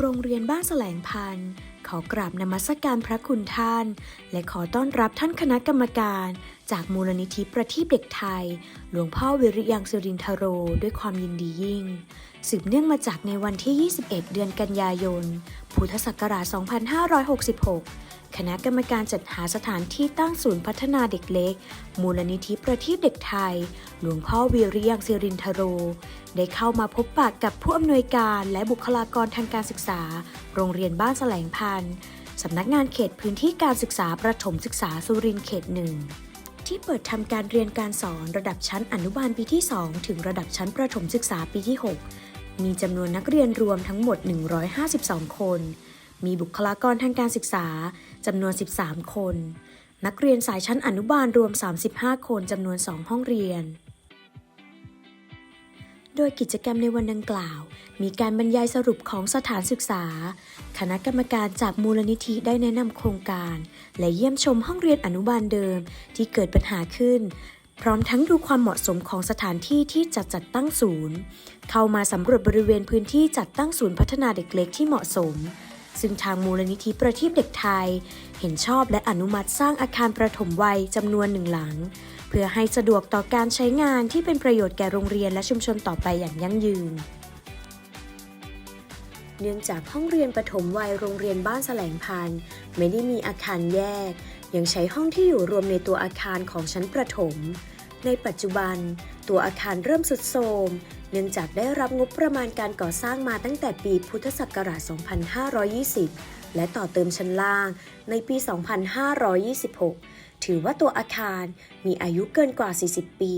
โรงเรียนบ้านแสลงพันธ์ ขอกราบนมัสการพระคุณท่าน และขอต้อนรับท่านคณะกรรมการ จากมูลนิธิประทีปเด็กไทย หลวงพ่อวิริยังสิรินทโร ด้วยความยินดียิ่ง สืบเนื่องมาจากในวันที่ 21 เดือนกันยายน พุทธศักราช 2566 คณะกรรมการจัดหาสถานที่ตั้งศูนย์พัฒนาเด็กเล็ก มูลนิธิประทีปเด็กไทย หลวงพ่อวิริยังสิรินทโร ได้เข้ามาพบปะกับผู้อำนวยการและบุคลากรทางการศึกษา โรงเรียนบ้านแสลงพันธ์สำนักงานเขตพื้นที่การศึกษาประถมศึกษาสุรินทร์เขตหนึ่งที่เปิดทำการเรียนการสอนระดับชั้นอนุบาลปีที่ 2 ถึงระดับชั้นประถมศึกษาปีที่ 6 มีจำนวนนักเรียนรวมทั้งหมด 152 คน มีบุคลากรทางการศึกษาจำนวน 13 คน นักเรียนสายชั้นอนุบาลรวม 35 คนจำนวน 2 ห้องเรียน โดยกิจกรรมในวันดังกล่าว มีการบรรยายสรุปของสถานศึกษา คณะกรรมการจากมูลนิธิได้แนะนำโครงการ และเยี่ยมชมห้องเรียนอนุบาลเดิมที่เกิดปัญหาขึ้น พร้อมทั้งดูความเหมาะสมของสถานที่ที่จัดจัดตั้งศูนย์ เข้ามาสำรวจบริเวณพื้นที่จัดตั้งศูนย์พัฒนาเด็กเล็กที่เหมาะสม ซึ่งทางมูลนิธิประทีปเด็กไทย เห็นชอบและอนุมัติสร้างอาคารประถมวัยจำนวนหนึ่งหลัง เพื่อให้สะดวกต่อการใช้งานที่เป็นประโยชน์แก่โรงเรียนและชุมชนต่อไปอย่างยั่งยืน เนื่องจากห้องเรียนประถมวัยโรงเรียนบ้านแสลงพันธ์ไม่ได้มีอาคารแยก ยังใช้ห้องที่อยู่รวมในตัวอาคารของชั้นประถม ในปัจจุบัน ตัวอาคารเริ่มสุดโทรมเนื่องจากได้รับงบประมาณการก่อสร้างมาตั้งแต่ปีพุทธศักราช 2520 และต่อเติมชั้นล่างในปี 2526 ถือว่าตัวอาคารมีอายุเกินกว่า 40 ปี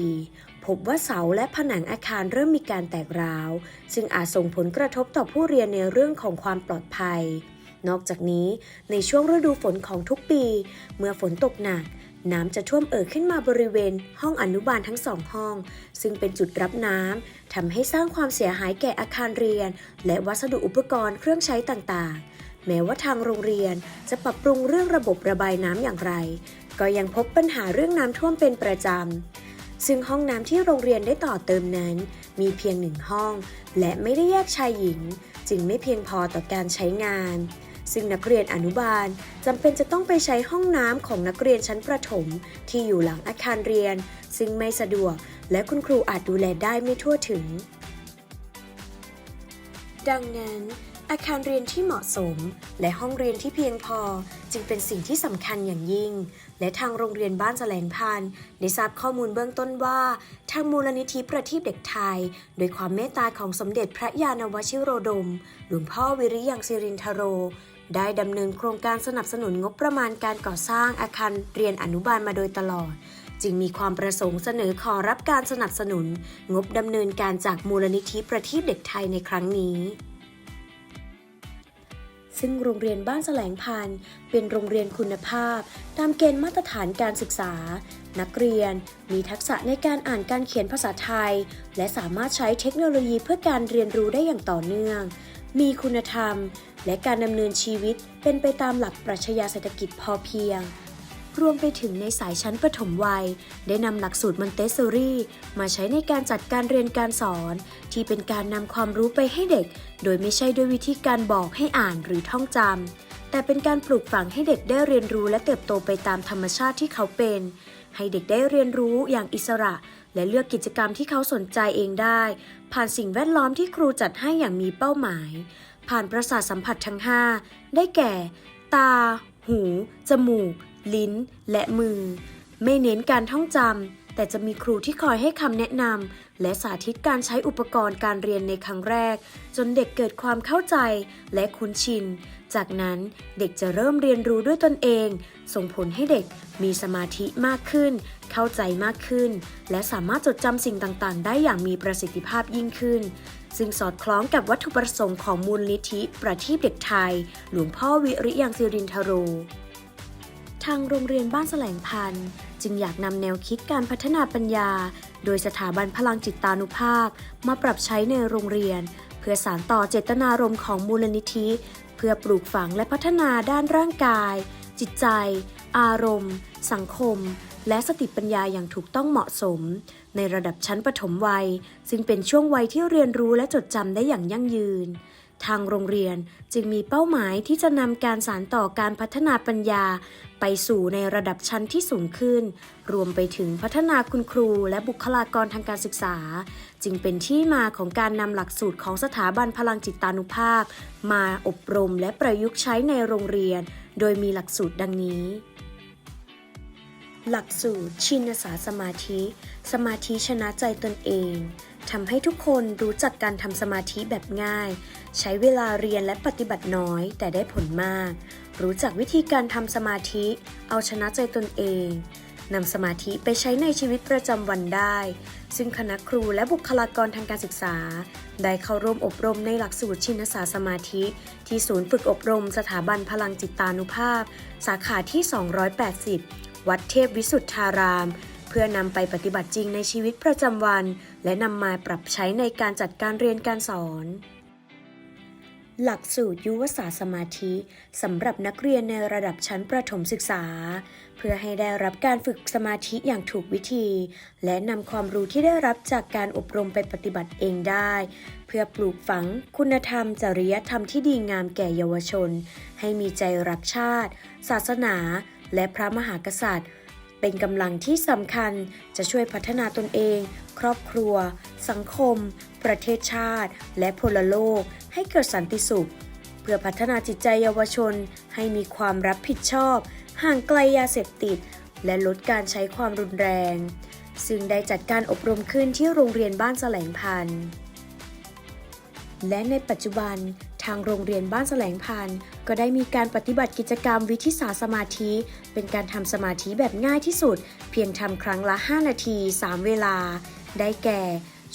พบว่าเสาและผนังอาคารเริ่มมีการแตกร้าว ซึ่งอาจส่งผลกระทบต่อผู้เรียนในเรื่องของความปลอดภัย นอกจากนี้ในช่วงฤดูฝนของทุกปี เมื่อฝนตกหนักน้ำจะท่วมเอ่อขึ้นมาบริเวณ ห้องอนุบาลทั้งสองห้อง ซึ่งเป็นจุดรับน้ำทำให้สร้างความเสียหายแก่อาคารเรียน และวัสดุอุปกรณ์เครื่องใช้ต่างๆ แม้ว่าทางโรงเรียนจะปรับปรุงเรื่องระบบระบายน้ำอย่างไร ก็ยังพบปัญหาเรื่องน้ำท่วมเป็นประจำ ซึ่งห้องน้ำที่โรงเรียนได้ต่อเติมนั้น มีเพียงหนึ่งห้อง และไม่ได้แยกชายหญิง จึงไม่เพียงพอต่อการใช้งาน ซึ่งนักเรียนอนุบาลจำเป็นจะต้องไปใช้ห้องน้ำของนักเรียนชั้นประถม ที่อยู่หลังอาคารเรียน ซึ่งไม่สะดวก และคุณครูอาจดูแลได้ไม่ทั่วถึง ดังนั้น อาคารเรียนที่เหมาะสม และห้องเรียนที่เพียงพอ จึงเป็นสิ่งที่สำคัญอย่างยิ่ง และทางโรงเรียนบ้านแสลงพันได้ทราบข้อมูลเบื้องต้นว่า ทางมูลนิธิประทีปเด็กไทย โดยความเมตตาของสมเด็จพระยาณวชิโรดม หลวงพ่อวิริยังสิรินทโรได้ดำเนินโครงการสนับสนุนงบประมาณการก่อสร้างอาคารเรียนอนุบาลมาโดยตลอด จึงมีความประสงค์เสนอขอรับการสนับสนุน งบดำเนินการจากมูลนิธิประทีปเด็กไทยในครั้งนี้ ซึ่งโรงเรียนบ้านแสลงพันธ์เป็นโรงเรียนคุณภาพ ตามเกณฑ์มาตรฐานการศึกษา นักเรียนมีทักษะในการอ่านการเขียนภาษาไทย และสามารถใช้เทคโนโลยีเพื่อการเรียนรู้ได้อย่างต่อเนื่อง มีคุณธรรม และการดำเนินชีวิตเป็นไปตามหลักปรัชญาเศรษฐกิจพอเพียง รวมไปถึงในสายชั้นประถมวัย ได้นำหลักสูตรมอนเตสซอรี่มาใช้ในการจัดการเรียนการสอน ที่เป็นการนำความรู้ไปให้เด็ก โดยไม่ใช่ด้วยวิธีการบอกให้อ่านหรือท่องจำแต่เป็นการปลูกฝังให้เด็กได้เรียนรู้และเติบโตไปตามธรรมชาติที่เขาเป็น ให้เด็กได้เรียนรู้อย่างอิสระ และเลือกกิจกรรมที่เขาสนใจเองได้ ผ่านสิ่งแวดล้อมที่ครูจัดให้อย่างมีเป้าหมาย ผ่านประสาทสัมผัสทั้ง 5 ได้แก่ ตา หู จมูก ลิ้น และมือ ไม่เน้นการท่องจำแต่จะมีครูที่คอยให้คำแนะนำและสาธิตการใช้อุปกรณ์การเรียนในครั้งแรก จนเด็กเกิดความเข้าใจและคุ้นชิน จากนั้นเด็กจะเริ่มเรียนรู้ด้วยตนเอง ส่งผลให้เด็กมีสมาธิมากขึ้น เข้าใจมากขึ้น และสามารถจดจำสิ่งต่างๆ ได้อย่างมีประสิทธิภาพยิ่งขึ้นซึ่งสอดคล้องกับวัตถุประสงค์ของมูลนิธิประทีปเด็กไทย หลวงพ่อวิริยังสิรินทโร ทางโรงเรียนบ้านแสลงพันธ์จึงอยากนำแนวคิดการพัฒนาปัญญา โดยสถาบันพลังจิตตานุภาพ มาปรับใช้ในโรงเรียน เพื่อสานต่อเจตนารมณ์ของมูลนิธิ เพื่อปลูกฝังและพัฒนาด้านร่างกาย จิตใจ อารมณ์ สังคม และสติปัญญาอย่างถูกต้องเหมาะสม ในระดับชั้นปฐมวัย ซึ่งเป็นช่วงวัยที่เรียนรู้และจดจำได้อย่างยั่งยืน ทางโรงเรียนจึงมีเป้าหมายที่จะนำการสานต่อการพัฒนาปัญญา ไปสู่ในระดับชั้นที่สูงขึ้น รวมไปถึงพัฒนาคุณครูและบุคลากรทางการศึกษา จึงเป็นที่มาของการนำหลักสูตรของสถาบันพลังจิตานุภาพ มาอบรมและประยุกต์ใช้ในโรงเรียน โดยมีหลักสูตรดังนี้ หลักสูตรชินสาสมาธิ สมาธิชนะใจตนเองทำให้ทุกคนรู้จักการทำสมาธิแบบง่าย ใช้เวลาเรียนและปฏิบัติน้อย แต่ได้ผลมาก รู้จักวิธีการทำสมาธิ เอาชนะใจตนเองนำสมาธิไปใช้ในชีวิตประจำวันได้ ซึ่งคณะครูและบุคลากรทางการศึกษา ได้เข้าร่วมอบรมในหลักสูตรชินสาสมาธิ ที่ศูนย์ฝึกอบรมสถาบันพลังจิตตานุภาพ สาขาที่ 280 วัดเทพวิสุทธาราม เพื่อนำไปปฏิบัติจริงในชีวิตประจำวัน และนำมาปรับใช้ในการจัดการเรียนการสอน หลักสูตรยุวศาสสมาธิสำหรับนักเรียนในระดับชั้นประถมศึกษา เพื่อให้ได้รับการฝึกสมาธิอย่างถูกวิธี และนำความรู้ที่ได้รับจากการอบรมไปปฏิบัติเองได้ เพื่อปลูกฝังคุณธรรม จริยธรรมที่ดีงามแก่เยาวชน ให้มีใจรักชาติ ศาสนา และพระมหากษัตริย์ เป็นกำลังที่สำคัญจะช่วยพัฒนาตนเอง ครอบครัว สังคม ประเทศชาติ และพลโลก ให้เกิดสันติสุข เพื่อพัฒนาจิตใจเยาวชน ให้มีความรับผิดชอบ ห่างไกลยาเสพติด และลดการใช้ความรุนแรง ซึ่งได้จัดการอบรมขึ้นที่โรงเรียนบ้านแสลงพันธ์และในปัจจุบัน ทางโรงเรียนบ้านแสลงพันธ์ก็ได้มีการปฏิบัติกิจกรรมวิทิศาสมาธิ เป็นการทำสมาธิแบบง่ายที่สุด เพียงทำครั้งละ 5 นาที 3 เวลา ได้แก่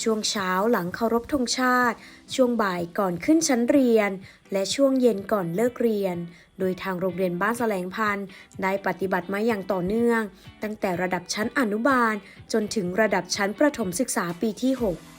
ช่วงเช้าหลังเคารพธงชาติ ช่วงบ่ายก่อนขึ้นชั้นเรียน และช่วงเย็นก่อนเลิกเรียน โดยทางโรงเรียนบ้านแสลงพันธ์ได้ปฏิบัติมาอย่างต่อเนื่อง ตั้งแต่ระดับชั้นอนุบาล จนถึงระดับชั้นประถมศึกษาปีที่ 6